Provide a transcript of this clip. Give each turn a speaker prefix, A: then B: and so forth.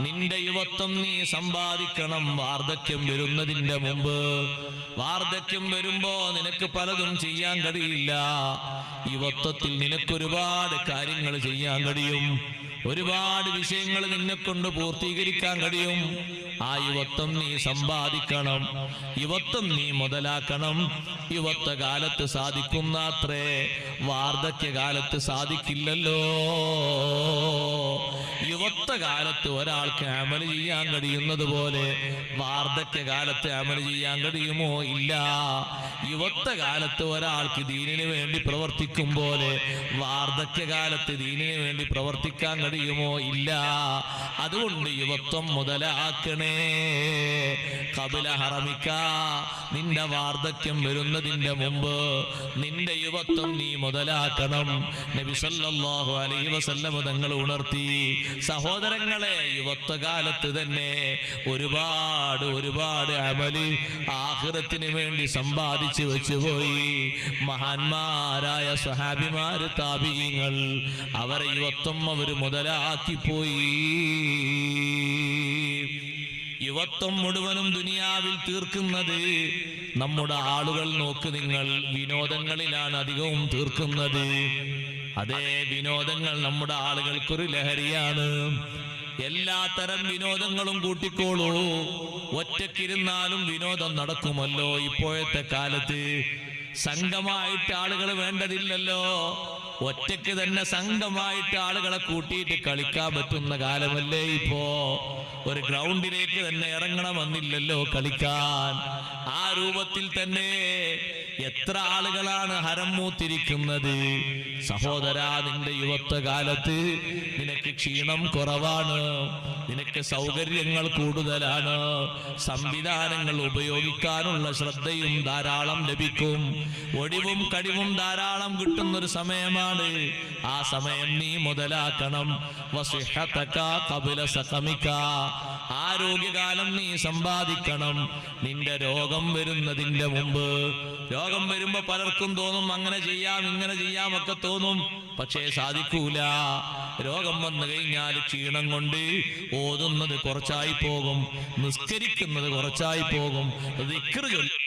A: നിന്റെ യുവത്വം നീ സമ്പാദിക്കണം. വാർദ്ധക്യം വരുന്നതിന്റെ മുമ്പ്. വാർദ്ധക്യം വരുമ്പോ നിനക്ക് പലതും ചെയ്യാൻ കഴിയില്ല. യുവത്വത്തിൽ നിനക്കൊരുപാട് കാര്യങ്ങൾ ചെയ്യാൻ കഴിയും. ഒരുപാട് വിഷയങ്ങൾ നിന്നെ കൊണ്ട് പൂർത്തീകരിക്കാൻ കഴിയും. ആ യുവത്വം നീ സമ്പാദിക്കണം. യുവത്വം നീ മുതലാക്കണം. യുവത്വ കാലത്ത് സാധിക്കുന്ന അത്രേ വാർദ്ധക്യ കാലത്ത് സാധിക്കില്ലല്ലോ. യുവത്വ കാലത്ത് ഒരാൾക്ക് അമൽ ചെയ്യാൻ കഴിയുന്നത് പോലെ വാർദ്ധക്യ കാലത്ത് അമൽ ചെയ്യാൻ കഴിയുമോ? ഇല്ല. യുവത്വ കാലത്ത് ഒരാൾക്ക് ദീനിന് വേണ്ടി പ്രവർത്തിക്കും പോലെ വാർദ്ധക്യ കാലത്ത് ദീനിന് വേണ്ടി പ്രവർത്തിക്കാൻ കഴിയുമോ ഇല്ല. അതുകൊണ്ട് യുവത്വം മുതലാക്കണേ. കപില ഹറമിക്ക നിന്റെ വാർദ്ധക്യം വരുന്നതിന്റെ മുമ്പ് നിന്റെ യുവത്വം നീ മുതലാക്കണം. നബിസല്ലാഹു അലൈഹി വസല്ലം തങ്ങൾ ഉണർത്തി. സഹോദരങ്ങളെ യുവത്വകാലത്ത് തന്നെ ഒരുപാട് ഒരുപാട് അമൽ ആഖിറത്തിന് വേണ്ടി സമ്പാദിച്ചു വെച്ചുപോയി. മഹാന്മാരായ സഹാബിമാര് താപീയങ്ങൾ അവരെ യുവത്വം അവർ അവർ മുതലാക്കി പോയി. യുവത്വം മുഴുവനും ദുനിയാവിൽ തീർക്കുന്നത് നമ്മുടെ ആളുകൾ നോക്ക് നിങ്ങൾ. വിനോദങ്ങളിലാണ് അധികവും തീർക്കുന്നത്. അതേ വിനോദങ്ങൾ നമ്മുടെ ആളുകൾക്കൊരു ലഹരിയാണ്. എല്ലാ തരം വിനോദങ്ങളും കൂട്ടിക്കോളൂ. ഒറ്റക്കിരുന്നാലും വിനോദം നടക്കുമല്ലോ ഇപ്പോഴത്തെ കാലത്ത്. സംഘമായിട്ട് ആളുകൾ വേണ്ടതില്ലല്ലോ. ഒറ്റയ്ക്ക് തന്നെ സംഘമായിട്ട് ആളുകളെ കൂട്ടിയിട്ട് കളിക്കാൻ പറ്റുന്ന കാലമല്ലേ ഇപ്പോ? ഒരു ഗ്രൗണ്ടിലേക്ക് തന്നെ ഇറങ്ങണമെന്നില്ലല്ലോ കളിക്കാൻ. ആ രൂപത്തിൽ തന്നെ എത്ര ആളുകളാണ് ഹരം മൂത്തിരിക്കുന്നത്? സഹോദരാ നിന്റെ യുവത്വ കാലത്ത് നിനക്ക് ക്ഷീണം കുറവാണ്. നിനക്ക് സൗകര്യങ്ങൾ കൂടുതലാണ്. സംവിധാനങ്ങൾ ഉപയോഗിക്കാനുള്ള ശ്രദ്ധയും ധാരാളം ലഭിക്കും. ഒടിവും കടിവും ധാരാളം കിട്ടുന്ന ഒരു സമയമാണ്. ആ സമയം നീ മുതലാക്കണം. ആരോഗ്യകാലം നീ സമ്പാദിക്കണം. നിന്റെ രോഗം വരുന്നതിന്റെ മുമ്പ് രോഗം വരുമ്പോ പലർക്കും തോന്നും അങ്ങനെ ചെയ്യാം ഇങ്ങനെ ചെയ്യാം ഒക്കെ തോന്നും. പക്ഷേ സാധിക്കൂല. രോഗം വന്നു കഴിഞ്ഞാൽ ക്ഷീണം കൊണ്ട് ഓതുന്നത് കുറച്ചായി പോകും നിസ്കരിക്കുന്നത് കുറച്ചായി പോകും. ദിക്റ് ചൊല്ലി